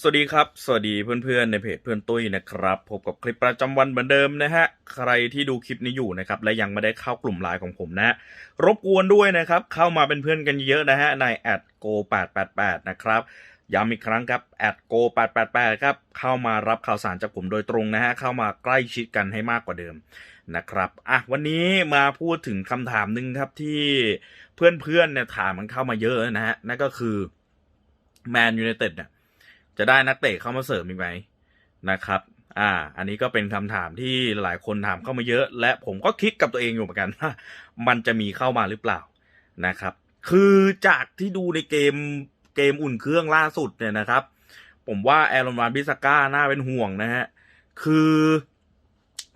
สวัสดีครับ สวัสดีเพื่อนๆในเพจเพื่อนตุ้ยนะครับพบกับคลิปประจำวันเหมือนเดิมนะฮะ ใครที่ดูคลิปนี้อยู่นะครับและยังไม่ได้เข้ากลุ่มไลน์ของผมนะ รบกวนด้วยนะครับ เข้ามาเป็นเพื่อนกันเยอะนะฮะใน go 8 8 8นะครับย้ำอีกครั้งครับ go 8 8 8ครับเข้ามารับข่าวสารจากผมโดยตรงนะฮะเข้ามาใกล้ชิดกันให้มากกว่าเดิมนะครับอะวันนี้มาพูดถึงคำถามหนึ่งครับที่เพื่อนๆเนี่ยถามมันเข้ามาเยอะนะฮะนั่นก็คือแมนยู i นเต็ดเนี่ย จะได้นักเตะเข้ามาเสริมอีกไหมนะครับ อ่า อันนี้ก็เป็นคำถามที่หลายคนถามเข้ามาเยอะ และผมก็คิดกับตัวเองอยู่เหมือนกันว่ามันจะมีเข้ามาหรือเปล่านะครับ คือจากที่ดูในเกมเกมอุ่นเครื่องล่าสุดเนี่ยนะครับ ผมว่าแอรอนวานบิสก้าน่าเป็นห่วงนะฮะ คือ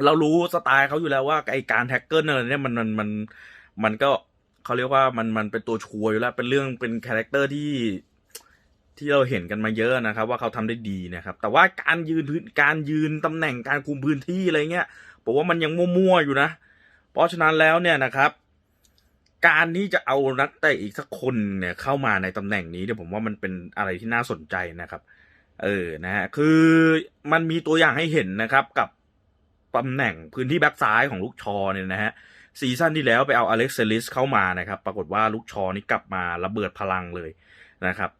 เรารู้สไตล์เขาอยู่แล้วว่าไอการแท็กเกิลอะไรเนี่ยมันมันมันมันก็เขาเรียกว่ามันมันเป็นตัวชัวร์อยู่แล้วเป็นเรื่องเป็นคาแรคเตอร์ที่ ที่เราเห็นกันมาเยอะนะครับ ว่าเขาทำได้ดีนะครับ แต่ว่าการยืนพื้นการยืนตำแหน่งการคุมพื้นที่อะไรเงี้ยผมว่ามันยังมั่วๆอยู่นะ เพราะฉะนั้นแล้วเนี่ยนะครับ การที่จะเอานักเตะอีกสักคนเนี่ยเข้ามาในตำแหน่งนี้เนี่ยผมว่ามันเป็นอะไรที่น่าสนใจนะครับ เออนะฮะคือมันมีตัวอย่างให้เห็นนะครับกับตำแหน่งพื้นที่แบ็กซ้ายของลูกชอเนี่ยนะฮะซีซั่นที่แล้วไปเอาอเล็กซ์เซลิสเข้ามานะครับ ปรากฏว่าลูกชอนี่กลับมาระเบิดพลังเลยนะครับ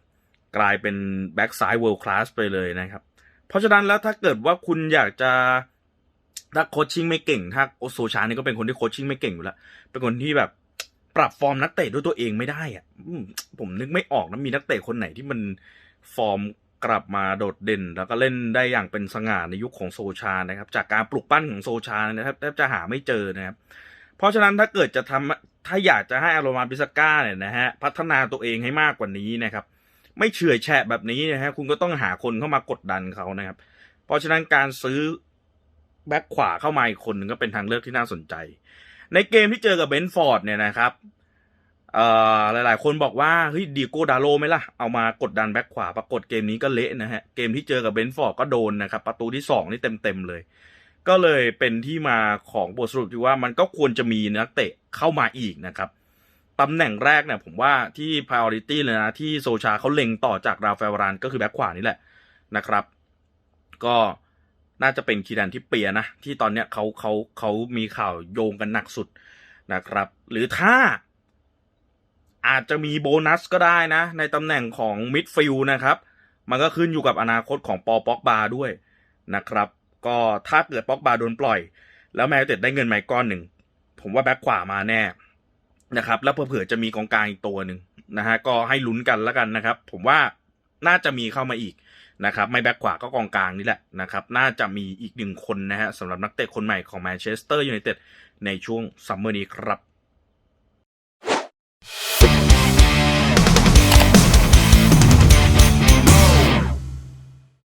กลายเป็นแบ็กซ้ายเวิลด์คลาสไปเลยนะครับ เพราะฉะนั้นแล้วถ้าเกิดว่าคุณอยากจะถ้าโคชชิ่งไม่เก่ง ถ้าโอโซชานี่ก็เป็นคนที่โคชชิ่งไม่เก่งอยู่แล้ว เป็นคนที่แบบปรับฟอร์มนักเตะด้วยตัวเองไม่ได้อะผมนึกไม่ออกนะมีนักเตะคนไหนที่มันฟอร์มกลับมาโดดเด่น แล้วก็เล่นได้อย่างเป็นสง่าในยุคของโซชานะครับ จากการปลุกปั้นของโซชานะครับแทบจะหาไม่เจอนะครับ เพราะฉะนั้นถ้าเกิดจะทำถ้าอยากจะให้อารมาบิสก้าเนี่ยนะฮะพัฒนาตัวเองให้มากกว่านี้นะครับ ไม่เฉื่อยแฉะแบบนี้นะฮะคุณก็ต้องหาคนเข้ามากดดันเขานะครับ เพราะฉะนั้นการซื้อแบ็คขวาเข้ามาอีกคนหนึ่งก็เป็นทางเลือกที่น่าสนใจ ในเกมที่เจอกับเบนฟอร์ดเนี่ยนะครับเอ่อหลายๆ คนบอกว่าเฮ้ยดีโกดาโลไหมล่ะ เอามากดดันแบ็คขวา ปรากฏเกมนี้ก็เละนะฮะ เกมที่เจอกับเบนฟอร์ดก็โดนนะครับ ประตูที่สองนี่เต็มๆเลย ก็เลยเป็นที่มาของบทสรุปที่ว่ามันก็ควรจะมีนักเตะเข้ามาอีกนะครับ ตำแหน่งแรกเนี่ยผมว่าที่ priority เลยนะ ที่โซชาเขาเล็งต่อจากราฟาเอลรานก็คือแบ็คขวานี่แหละนะครับ ก็น่าจะเป็นคีดันที่เปียนะ ที่ตอนเนี้ยเขาเขาเขามีข่าวโยงกันหนักสุดนะครับ หรือถ้าอาจจะมีโบนัสก็ได้นะ ในตำแหน่งของมิดฟิลนะครับ มันก็ขึ้นอยู่กับอนาคตของปอป็อกบาด้วยนะครับ ก็ถ้าเกิดป็อกบาโดนปล่อย แล้วแมนเต็ดได้เงินใหม่ก้อนหนึ่ง ผมว่าแบ็คขวามาแน่ นะครับ แล้วเผื่อจะมีกองกลางอีกตัวหนึ่งนะฮะก็ให้ลุ้นกันแล้วกันนะครับ ผมว่าน่าจะมีเข้ามาอีกนะครับไม่แบ็คขวาก็กองกลางนี่แหละนะครับน่าจะมีอีกหนึ่งคนนะฮะสำหรับนักเตะคนใหม่ของแมนเชสเตอร์ยูไนเต็ดในช่วงซัมเมอร์นี้ครับ